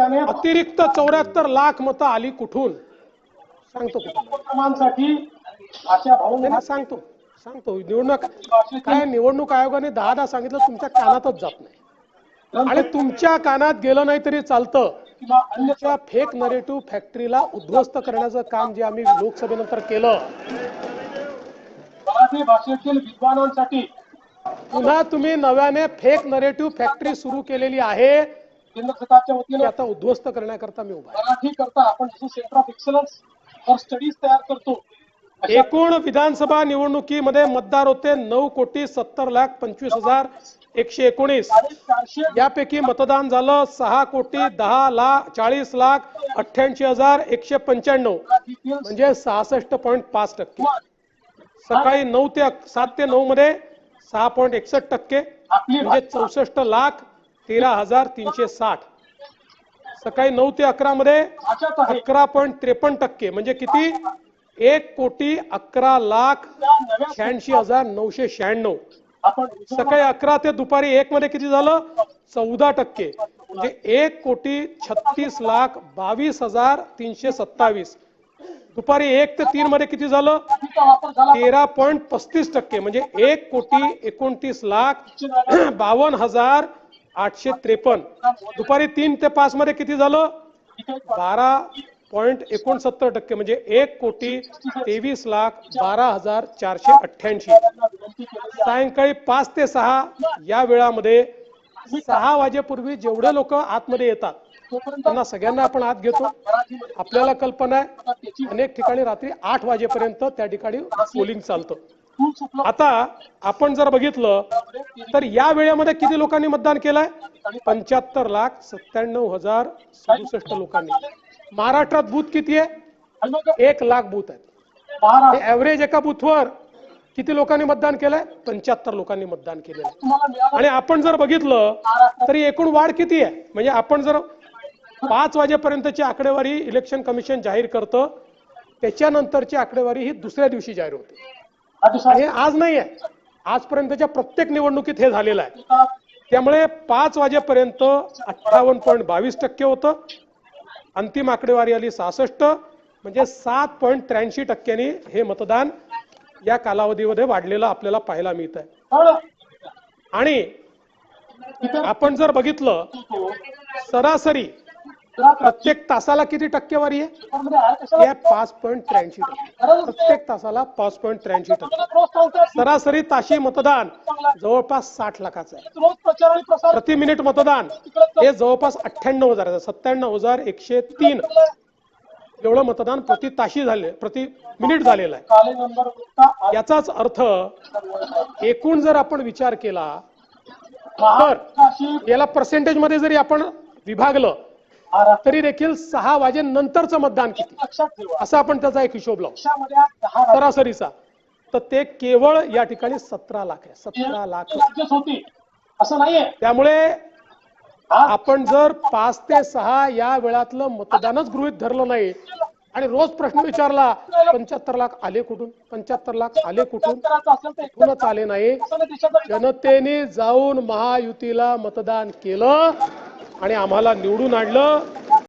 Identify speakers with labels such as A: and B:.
A: त्याने
B: अतिरिक्त चौऱ्याहत्तर लाख मतं आली कुठून? सांगतो कुठून
A: अशा भाऊ
B: सांगतो. सांगतो. निवडणूक काय निवडणूक आयोगाने दहा दहा सांगितलं तुमच्या कानातच जात नाही. आणि तुमच्या कानात गेलं नाही तरी चालतं.
A: किंवा
B: फेक नरेटिव्ह फॅक्टरीला उद्ध्वस्त करण्याचं काम जे आम्ही लोकसभेनंतर केलं.
A: मराठी भाषेतील विद्वानांसाठी
B: पुन्हा तुम्ही नव्याने फेक नरेटिव्ह फॅक्टरी सुरू केलेली आहे.
A: केंद्र सरकारच्या वतीने
B: आता उद्ध्वस्त करण्याकरता मी उभा.
A: मराठी करता आपण जसं centre of excellence for studies तयार करतो
B: एकूण विधानसभा निवडणुकीमध्ये मतदार होते नऊ कोटी सत्तर लाख पंचवीस हजार एकशे एकोणीस. यापैकी मतदान झालं सहा कोटी दहा लाख चाळीस लाख अठ्ठ्याऐंशी हजार एकशे पंच्याण्णव. म्हणजे सहासष्ट पॉईंट पाच टक्के. सकाळी नऊ ते सात ते नऊ मध्ये सहा पॉईंट एकसष्ट टक्के. म्हणजे चौसष्ट लाख तेरा हजार तीनशे साठ. सकाळी नऊ ते अकरा मध्ये अकरा पॉईंट त्रेपन्न टक्के. म्हणजे किती? एक कोटी अकरा लाख शहाऐंशी हजार नऊशे शहाण्णव. सकाळी अकरा ते दुपारी एक मध्ये किती झालं? चौदा टक्के. म्हणजे एक कोटी छत्तीस लाख बावीस हजार तीनशे सत्तावीस. दुपारी एक ते तीन मध्ये किती झाला? तेरा पॉईंट पस्तीस टक्के. म्हणजे एक कोटी एकोणतीस लाख बावन्न हजार आठशे त्रेपन्न. दुपारी तीन ते पाच मध्ये किती झालं? बारा पॉईंट एकोणसत्तर टक्के म्हणजे एक कोटी तेवीस लाख बारा हजार चारशे अठ्ठ्याऐंशी. सायंकाळी पाच ते सहा या वेळामध्ये सहा वाजेपूर्वी जेवढे लोक आतमध्ये येतात त्यांना सगळ्यांना आपण आत घेतो. आपल्याला कल्पना आहे अनेक ठिकाणी रात्री आठ वाजेपर्यंत त्या ठिकाणी पोलिंग चालतं. आता आपण जर बघितलं तर या वेळेमध्ये किती लोकांनी मतदान केलंय? पंच्याहत्तर लाख सत्त्याण्णव हजार सदुसष्ट लोकांनी. महाराष्ट्रात बूथ किती आहे? एक लाख बूथ आहेत. ऍव्हरेज एका बूथवर किती लोकांनी मतदान केलंय? पंच्याहत्तर लोकांनी मतदान केलेलं आहे. आणि आपण जर बघितलं तरी एकूण वाढ किती आहे? म्हणजे आपण जर पाच वाजेपर्यंतची आकडेवारी इलेक्शन कमिशन जाहीर करतं त्याच्यानंतरची आकडेवारी ही दुसऱ्या दिवशी जाहीर होते. हे आज नाही आहे आजपर्यंतच्या प्रत्येक निवडणुकीत हे झालेलं आहे. त्यामुळे पाच वाजेपर्यंत अठ्ठावन्न पॉईंट बावीस टक्के होतं. अंतिम आकडेवारी आली सहासष्ट म्हणजे सात पॉईंट त्र्याऐंशी टक्क्यांनी हे मतदान या कालावधीमध्ये वाढलेलं आपल्याला पाहायला मिळत आहे आणि आपण जर बघितलं सरासरी प्रत्येक तासाला किती टक्केवारी आहे? या पाच पॉईंट त्र्याऐंशी टक्के. प्रत्येक तासाला पाच पॉईंट त्र्याऐंशी टक्के. सरासरी ताशी मतदान जवळपास साठ लाखाचं आहे. प्रति मिनिट मतदान हे जवळपास अठ्ठ्याण्णव हजार सत्त्याण्णव हजार एकशे तीन एवढं मतदान प्रति ताशी झाले प्रति मिनिट झालेलं आहे. याचाच अर्थ एकूण जर आपण विचार केला तर याला पर्सेंटेजमध्ये जरी आपण विभागलं तरी देखील सहा वाजेनंतरचं मतदान किती? असा आपण त्याचा एक हिशोब लावू. सरासरीचा. तर ते केवळ या ठिकाणी सतरा लाख आहे. सतरा लाख
A: असं नाहीये.
B: त्यामुळे आपण जर पाच ते सहा या वेळातलं मतदानच गृहित धरलं नाही आणि रोज प्रश्न विचारला पंच्याहत्तर लाख आले कुठून? पंच्याहत्तर लाख आले कुठून? कुठूनच आले नाही. जनतेने जाऊन महायुतीला मतदान केलं. आणि आम्हाला निवडून आणलं.